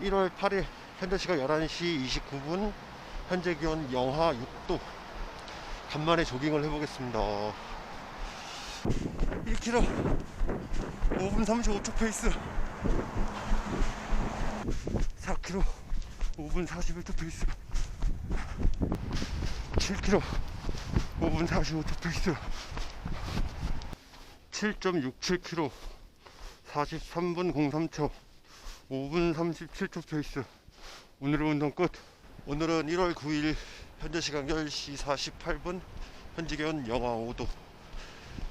1월 8일 현재 시각 11시 29분 현재 기온 영하 6도. 간만에 조깅을 해보겠습니다. 1km 5분 35초 페이스. 4km 5분 41초 페이스. 7km 5분 45초 페이스. 7.67km 43분 03초 5분 37초 페이스 오늘의 운동 끝. 오늘은 1월 9일 현재 시간 10시 48분 현재 기온 영하 5도.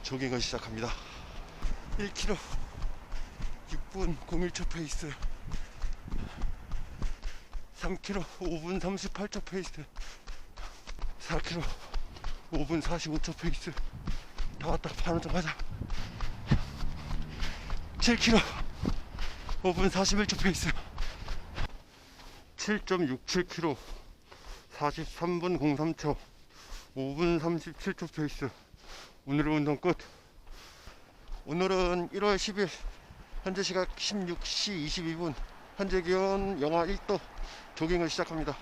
조깅을 시작합니다. 1km 6분 01초 페이스 3km 5분 38초 페이스 4km 5분 45초 페이스 다 왔다 좀 가자. 7km 5분 41초 페이스. 7.67km 43분 03초. 5분 37초 페이스. 오늘의 운동 끝. 오늘은 1월 10일. 현재 시각 16시 22분. 현재 기온 영하 1도. 조깅을 시작합니다.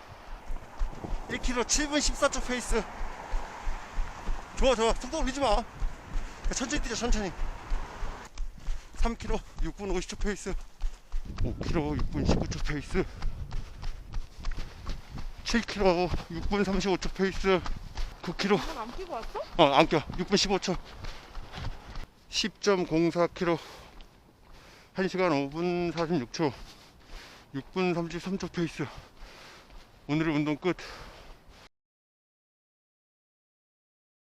1km 7분 14초 페이스. 좋아 좋아. 속도 올리지 마. 천천히 뛰자 천천히. 3km 6분 50초 페이스 5km 6분 19초 페이스 7km 6분 35초 페이스 9km 이건 안 끼고 왔어? 어, 안 껴. 6분 15초. 10.04km. 1시간 5분 46초. 6분 33초 페이스. 오늘의 운동 끝.